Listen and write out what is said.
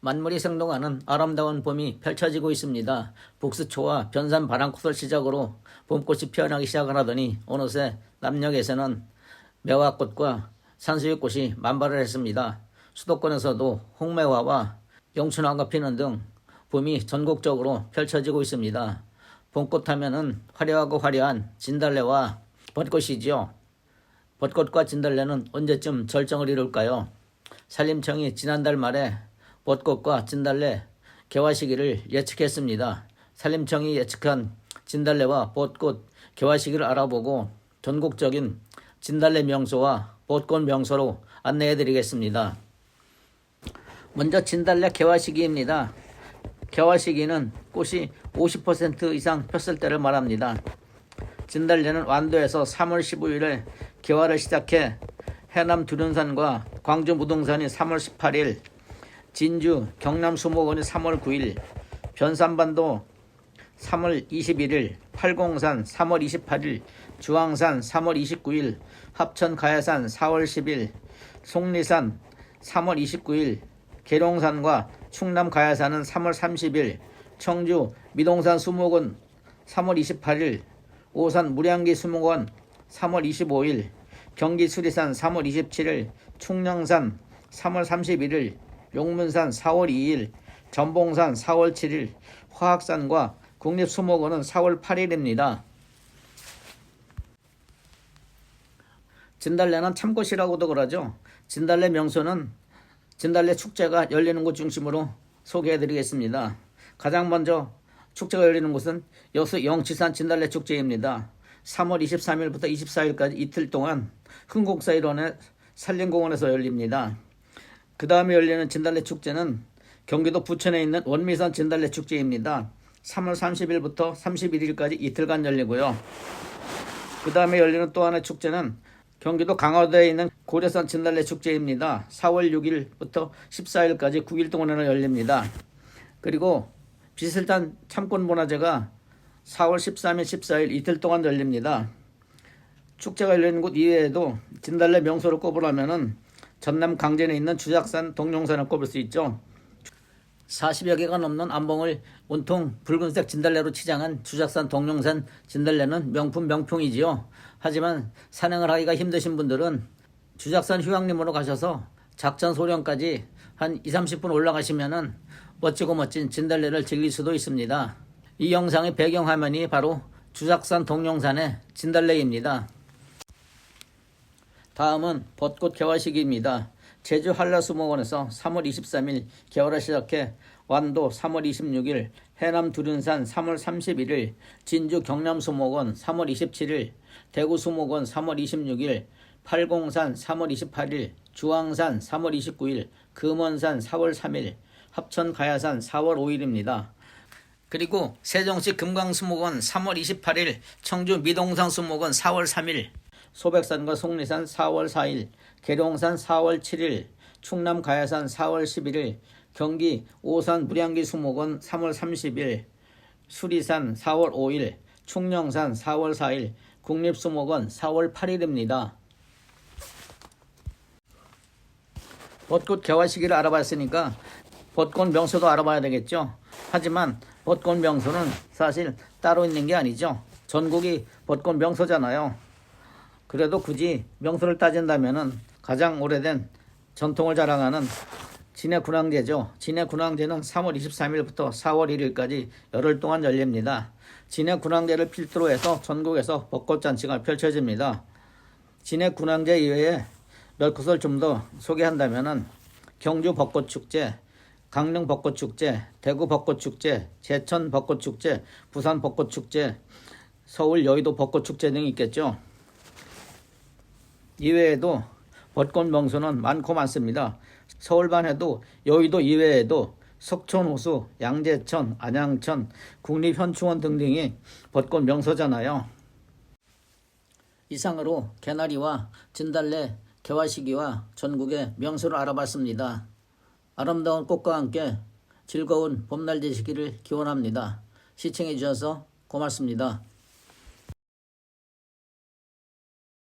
만물이 생동하는 아름다운 봄이 펼쳐지고 있습니다. 북수초와 변산 바람꽃을 시작으로 봄꽃이 피어나기 시작을 하더니 어느새 남녘에서는 매화꽃과 산수유꽃이 만발을 했습니다. 수도권에서도 홍매화와 영춘화가 피는 등 봄이 전국적으로 펼쳐지고 있습니다. 봄꽃 하면은 화려하고 화려한 진달래와 벚꽃이지요. 벚꽃과 진달래는 언제쯤 절정을 이룰까요? 산림청이 지난달 말에 벚꽃과 진달래 개화 시기를 예측했습니다. 산림청이 예측한 진달래와 벚꽃 개화 시기를 알아보고 전국적인 진달래 명소와 벚꽃 명소로 안내해 드리겠습니다. 먼저 진달래 개화 시기입니다. 개화 시기는 꽃이 50% 이상 폈을 때를 말합니다. 진달래는 완도에서 3월 15일에 개화를 시작해 해남 두륜산과 광주 무동산이 3월 18일, 진주 경남 수목원이 3월 9일, 변산반도 3월 21일, 팔공산 3월 28일, 주황산 3월 29일, 합천 가야산 4월 10일, 속리산 3월 29일, 계룡산과 충남 가야산은 3월 30일, 청주 미동산 수목원 3월 28일, 오산 무량기 수목원 3월 25일, 경기 수리산 3월 27일, 충령산 3월 31일, 용문산 4월 2일, 전봉산 4월 7일, 화학산과 국립수목원은 4월 8일입니다. 진달래는 참꽃이라고도 그러죠. 진달래 명소는 진달래 축제가 열리는 곳 중심으로 소개해 드리겠습니다. 가장 먼저 축제가 열리는 곳은 여수 영치산 진달래 축제입니다. 3월 23일부터 24일까지 이틀 동안 흥곡사 일원의 산림공원에서 열립니다. 그 다음에 열리는 진달래 축제는 경기도 부천에 있는 원미산 진달래 축제입니다. 3월 30일부터 31일까지 이틀간 열리고요. 그 다음에 열리는 또 하나의 축제는 경기도 강화도에 있는 고려산 진달래 축제입니다. 4월 6일부터 14일까지 9일 동안으로 열립니다. 그리고 비슬탄 참꽃 문화제가 4월 13일, 14일 이틀 동안 열립니다. 축제가 열리는 곳 이외에도 진달래 명소를 꼽으라면은 전남 강진에 있는 주작산 동룡산을 꼽을 수 있죠. 40여 개가 넘는 암봉을 온통 붉은색 진달래로 치장한 주작산 동룡산 진달래는 명품 명품이지요. 하지만 산행을 하기가 힘드신 분들은 주작산 휴양림으로 가셔서 작전 소령까지 한 2, 30분 올라가시면은 멋지고 멋진 진달래를 즐길 수도 있습니다. 이 영상의 배경화면이 바로 주작산 동룡산의 진달래입니다. 다음은 벚꽃 개화 시기입니다. 제주 한라수목원에서 3월 23일 개화를 시작해 완도 3월 26일, 해남 두륜산 3월 31일, 진주 경남수목원 3월 27일, 대구수목원 3월 26일, 팔공산 3월 28일, 주황산 3월 29일, 금원산 4월 3일, 합천 가야산 4월 5일입니다. 그리고 세종시 금강수목원 3월 28일, 청주 미동산 수목원 4월 3일, 소백산과 속리산 4월 4일, 계룡산 4월 7일, 충남 가야산 4월 11일, 경기 오산 무량기 수목원 3월 30일, 수리산 4월 5일, 충령산 4월 4일, 국립수목원 4월 8일입니다. 벚꽃 개화 시기를 알아봤으니까 벚꽃 명소도 알아봐야 되겠죠. 하지만 벚꽃 명소는 사실 따로 있는 게 아니죠. 전국이 벚꽃 명소잖아요. 그래도 굳이 명소를 따진다면은 가장 오래된 전통을 자랑하는 진해 군항제죠. 진해 군항제는 3월 23일부터 4월 1일까지 열흘 동안 열립니다. 진해 군항제를 필두로 해서 전국에서 벚꽃 잔치가 펼쳐집니다. 진해 군항제 이외에 몇 곳을 좀 더 소개한다면은 경주 벚꽃 축제, 강릉 벚꽃 축제, 대구 벚꽃 축제, 제천 벚꽃 축제, 부산 벚꽃 축제, 서울 여의도 벚꽃 축제 등이 있겠죠. 이외에도 벚꽃 명소는 많고 많습니다. 서울만 해도 여의도 이외에도 석촌 호수, 양재천, 안양천, 국립현충원 등등이 벚꽃 명소잖아요. 이상으로 개나리와 진달래 개화 시기와 전국의 명소를 알아봤습니다. 아름다운 꽃과 함께 즐거운 봄날 되시기를 기원합니다. 시청해 주셔서 고맙습니다.